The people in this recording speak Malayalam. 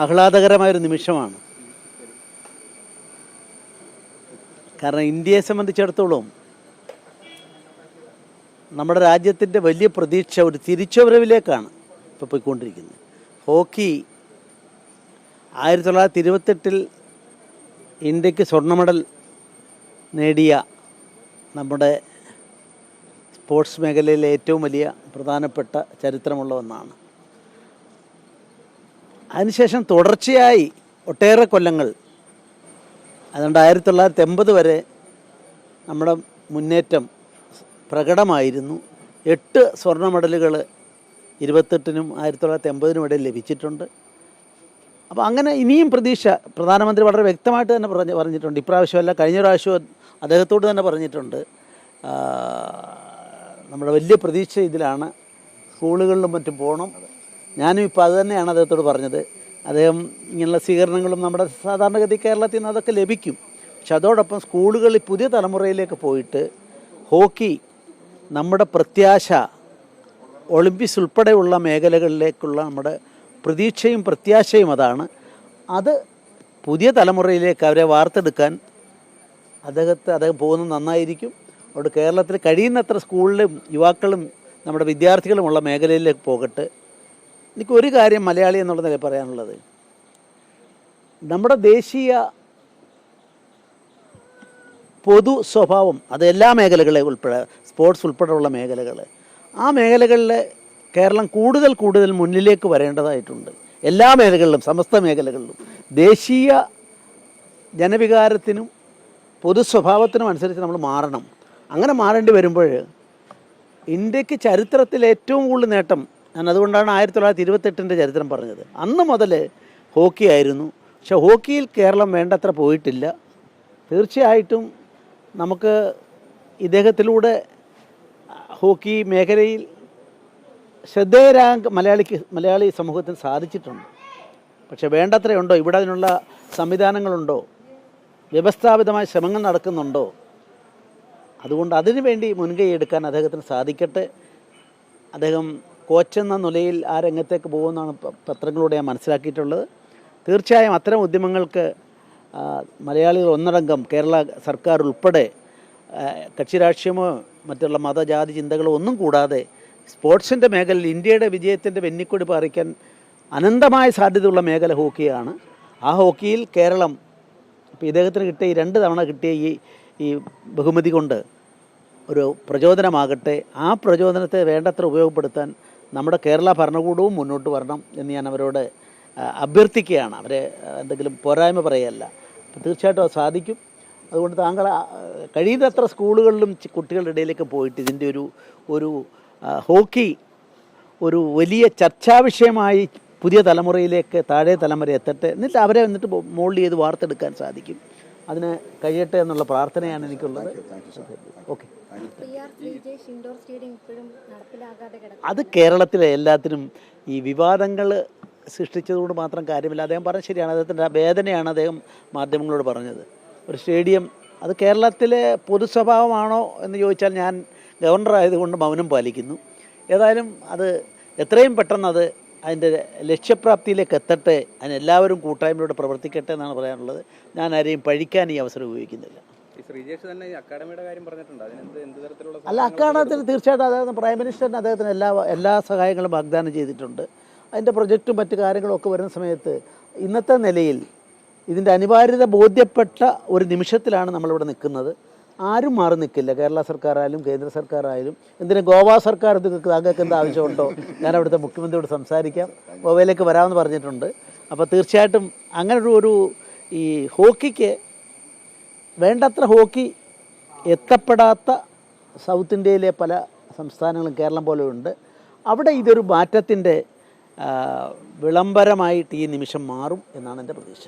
ആഹ്ലാദകരമായൊരു നിമിഷമാണ്. കാരണം ഇന്ത്യയെ സംബന്ധിച്ചിടത്തോളം നമ്മുടെ രാജ്യത്തിന്റെ വലിയ പ്രതീക്ഷ ഒരു തിരിച്ചുവരവിലേക്കാണ് ഇപ്പോൾ പോയിക്കൊണ്ടിരിക്കുന്നത്. ഹോക്കി ആയിരത്തി തൊള്ളായിരത്തി ഇരുപത്തെട്ടിൽ ഇന്ത്യയ്ക്ക് സ്വർണ മെഡൽ നേടിയ നമ്മുടെ സ്പോർട്സ് മേഖലയിലെ ഏറ്റവും വലിയ പ്രധാനപ്പെട്ട ചരിത്രമുള്ള ഒന്നാണ്. അതിനുശേഷം തുടർച്ചയായി ഒട്ടേറെ കൊല്ലങ്ങൾ. അതുകൊണ്ട് ആയിരത്തി തൊള്ളായിരത്തി എൺപത് വരെ നമ്മുടെ മുന്നേറ്റം പ്രകടമായിരുന്നു. എട്ട് സ്വർണ മെഡലുകൾ ഇരുപത്തെട്ടിനും ആയിരത്തി തൊള്ളായിരത്തി എൺപതിനും ഇടയിൽ ലഭിച്ചിട്ടുണ്ട്. അപ്പോൾ അങ്ങനെ ഇനിയും പ്രതീക്ഷ പ്രധാനമന്ത്രി വളരെ വ്യക്തമായിട്ട് തന്നെ പറഞ്ഞ് പറഞ്ഞിട്ടുണ്ട്. ഇപ്രാവശ്യമല്ല കഴിഞ്ഞ പ്രാവശ്യം അദ്ദേഹത്തോട് തന്നെ പറഞ്ഞിട്ടുണ്ട്. നമ്മുടെ വലിയ പ്രതീക്ഷ ഇതിലാണ്. സ്കൂളുകളിലും മറ്റും പോകണം ഞാനും ഇപ്പോൾ അത് തന്നെയാണ് അദ്ദേഹത്തോട് പറഞ്ഞത്. അദ്ദേഹം ഇങ്ങനെയുള്ള സ്വീകരണങ്ങളും നമ്മുടെ സാധാരണഗതി കേരളത്തിൽ നിന്ന് അതൊക്കെ ലഭിക്കും. പക്ഷെ അതോടൊപ്പം സ്കൂളുകളിൽ പുതിയ തലമുറയിലേക്ക് പോയിട്ട് ഹോക്കി നമ്മുടെ പ്രത്യാശ ഒളിമ്പിക്സ് ഉൾപ്പെടെയുള്ള മേഖലകളിലേക്കുള്ള നമ്മുടെ പ്രതീക്ഷയും പ്രത്യാശയും അതാണ്. അത് പുതിയ തലമുറയിലേക്ക് അവരെ വാർത്തെടുക്കാൻ അദ്ദേഹത്തെ അദ്ദേഹം പോകുന്നത് നന്നായിരിക്കും. അതുകൊണ്ട് കേരളത്തിൽ കഴിയുന്നത്ര സ്കൂളിലും യുവാക്കളും നമ്മുടെ വിദ്യാർത്ഥികളുമുള്ള മേഖലയിലേക്ക് പോകട്ടെ. എനിക്ക് ഒരു കാര്യം മലയാളി എന്നുള്ള നിലയിൽ പറയാനുള്ളത്. നമ്മുടെ ദേശീയ പൊതു സ്വഭാവം അത് എല്ലാ മേഖലകളെ ഉൾപ്പെടെ സ്പോർട്സ് ഉൾപ്പെടെയുള്ള മേഖലകൾ ആ മേഖലകളിൽ കേരളം കൂടുതൽ കൂടുതൽ മുന്നിലേക്ക് വരേണ്ടതായിട്ടുണ്ട്. എല്ലാ മേഖലകളിലും സമസ്ത മേഖലകളിലും. ദേശീയ ജനവികാരത്തിനും പൊതു സ്വഭാവത്തിനും അനുസരിച്ച് നമ്മൾ മാറണം. അങ്ങനെ മാറേണ്ടി വരുമ്പോൾ ഇന്ത്യയ്ക്ക് ചരിത്രത്തിൽ ഏറ്റവും കൂടുതൽ നേട്ടം ഞാൻ അതുകൊണ്ടാണ് ആയിരത്തി തൊള്ളായിരത്തി ഇരുപത്തെട്ടിന്റെ ചരിത്രം പറഞ്ഞത്. അന്ന് മുതൽ ഹോക്കി ആയിരുന്നു. പക്ഷെ ഹോക്കിയിൽ കേരളം വേണ്ടത്ര പോയിട്ടില്ല. തീർച്ചയായിട്ടും നമുക്ക് ഇദ്ദേഹത്തിലൂടെ ഹോക്കി മേഖലയിൽ ശ്രദ്ധേയരാകാൻ മലയാളിക്ക് മലയാളി സമൂഹത്തിന് സാധിച്ചിട്ടുണ്ട്. പക്ഷെ വേണ്ടത്രയുണ്ടോ? ഇവിടെ അതിനുള്ള സംവിധാനങ്ങളുണ്ടോ? വ്യവസ്ഥാപിതമായ ശ്രമങ്ങൾ നടക്കുന്നുണ്ടോ? അതുകൊണ്ട് അതിനുവേണ്ടി മുൻകൈ എടുക്കാൻ അദ്ദേഹത്തിന് സാധിക്കട്ടെ. അദ്ദേഹം കോച്ചെന്ന നിലയിൽ ആ രംഗത്തേക്ക് പോകുമെന്നാണ് പത്രങ്ങളോട് ഞാൻ മനസ്സിലാക്കിയിട്ടുള്ളത്. തീർച്ചയായും അത്തരം ഉദ്യമങ്ങൾക്ക് മലയാളികൾ ഒന്നടങ്കം കേരള സർക്കാർ ഉൾപ്പെടെ കക്ഷി രാഷ്ട്രീയമോ മറ്റുള്ള മതജാതി ചിന്തകളോ ഒന്നും കൂടാതെ സ്പോർട്സിന്റെ മേഖലയിൽ ഇന്ത്യയുടെ വിജയത്തിന്റെ വെന്നിക്കൊടി പാറിക്കാൻ അനന്തമായ സാധ്യതയുള്ള മേഖല ഹോക്കിയാണ്. ആ ഹോക്കിയിൽ കേരളം ഇപ്പോൾ ഇദ്ദേഹത്തിന് കിട്ടിയ ഈ രണ്ട് തവണ കിട്ടിയ ഈ ഈ ബഹുമതി കൊണ്ട് ഒരു പ്രചോദനമാകട്ടെ. ആ പ്രചോദനത്തെ വേണ്ടത്ര ഉപയോഗപ്പെടുത്താൻ നമ്മുടെ കേരള ഭരണകൂടവും മുന്നോട്ട് വരണം എന്ന് ഞാൻ അവരോട് അഭ്യർത്ഥിക്കുകയാണ്. അവരെ എന്തെങ്കിലും പോരായ്മ പറയല്ല തീർച്ചയായിട്ടും അത് സാധിക്കും. അതുകൊണ്ട് താങ്കൾ കഴിയുന്നത്ര സ്കൂളുകളിലും കുട്ടികളുടെ ഇടയിലേക്ക് പോയിട്ട് ഇതിന്റെ ഒരു ഒരു ഹോക്കി ഒരു വലിയ ചർച്ചാ വിഷയമായി പുതിയ തലമുറയിലേക്ക് താഴെ തലമുറ എത്തട്ടെ എന്നിട്ട് അവരെ എന്നിട്ട് മോൾഡ് ചെയ്ത് വാർത്തെടുക്കാൻ സാധിക്കും. അതിന് കഴിയട്ടെ എന്നുള്ള പ്രാർത്ഥനയാണ് എനിക്കുള്ളത്. ഓക്കെ. അത് കേരളത്തിലെ എല്ലാത്തിനും ഈ വിവാദങ്ങൾ സൃഷ്ടിച്ചതുകൊണ്ട് മാത്രം കാര്യമില്ല. അദ്ദേഹം പറഞ്ഞ ശരിയാണ്. അദ്ദേഹത്തിന്റെ ആ വേദനയാണ് അദ്ദേഹം മാധ്യമങ്ങളോട് പറഞ്ഞത്. ഒരു സ്റ്റേഡിയം അത് കേരളത്തിലെ പൊതുസ്വഭാവമാണോ എന്ന് ചോദിച്ചാൽ ഞാൻ ഗവർണർ ആയതുകൊണ്ട് മൗനം പാലിക്കുന്നു. ഏതായാലും അത് എത്രയും പെട്ടെന്ന് അത് അതിന്റെ ലക്ഷ്യപ്രാപ്തിയിലേക്ക് എത്തട്ടെ അതിനെല്ലാവരും എല്ലാവരും കൂട്ടായ്മയോടെ പ്രവർത്തിക്കട്ടെ എന്നാണ് പറയാനുള്ളത്. ഞാൻ ആരെയും പഴിക്കാൻ ഈ അവസരം ഉപയോഗിക്കുന്നില്ല. അല്ല അക്കാഡത്തിന് തീർച്ചയായിട്ടും അദ്ദേഹത്തിന് പ്രൈം മിനിസ്റ്ററിന് അദ്ദേഹത്തിന് എല്ലാ എല്ലാ സഹായങ്ങളും വാഗ്ദാനം ചെയ്തിട്ടുണ്ട്. അതിന്റെ പ്രൊജക്റ്റും മറ്റു കാര്യങ്ങളും ഒക്കെ വരുന്ന സമയത്ത് ഇന്നത്തെ നിലയിൽ ഇതിന്റെ അനിവാര്യത ബോധ്യപ്പെട്ട ഒരു നിമിഷത്തിലാണ് നമ്മളിവിടെ നിൽക്കുന്നത്. ആരും മാറി നിൽക്കില്ല. കേരള സർക്കാരായാലും കേന്ദ്ര സർക്കാരായാലും. എന്തിനും ഗോവ സർക്കാർ ഇത് താങ്കൾക്ക് എന്ത് ആവശ്യമുണ്ടോ? ഞാൻ അവിടുത്തെ മുഖ്യമന്ത്രിയോട് സംസാരിക്കാം. ഗോവയിലേക്ക് വരാമെന്ന് പറഞ്ഞിട്ടുണ്ട്. അപ്പോൾ തീർച്ചയായിട്ടും അങ്ങനെ ഒരു ഒരു ഈ ഹോക്കിക്ക് വേണ്ടത്ര ഹോക്കി എത്തപ്പെടാത്ത സൗത്ത് ഇന്ത്യയിലെ പല സംസ്ഥാനങ്ങളും കേരളം പോലെ ഉണ്ട്. അവിടെ ഇതൊരു മാറ്റത്തിന്റെ വിളംബരമായിട്ട് ഈ നിമിഷം മാറും എന്നാണ് എന്റെ പ്രതീക്ഷ.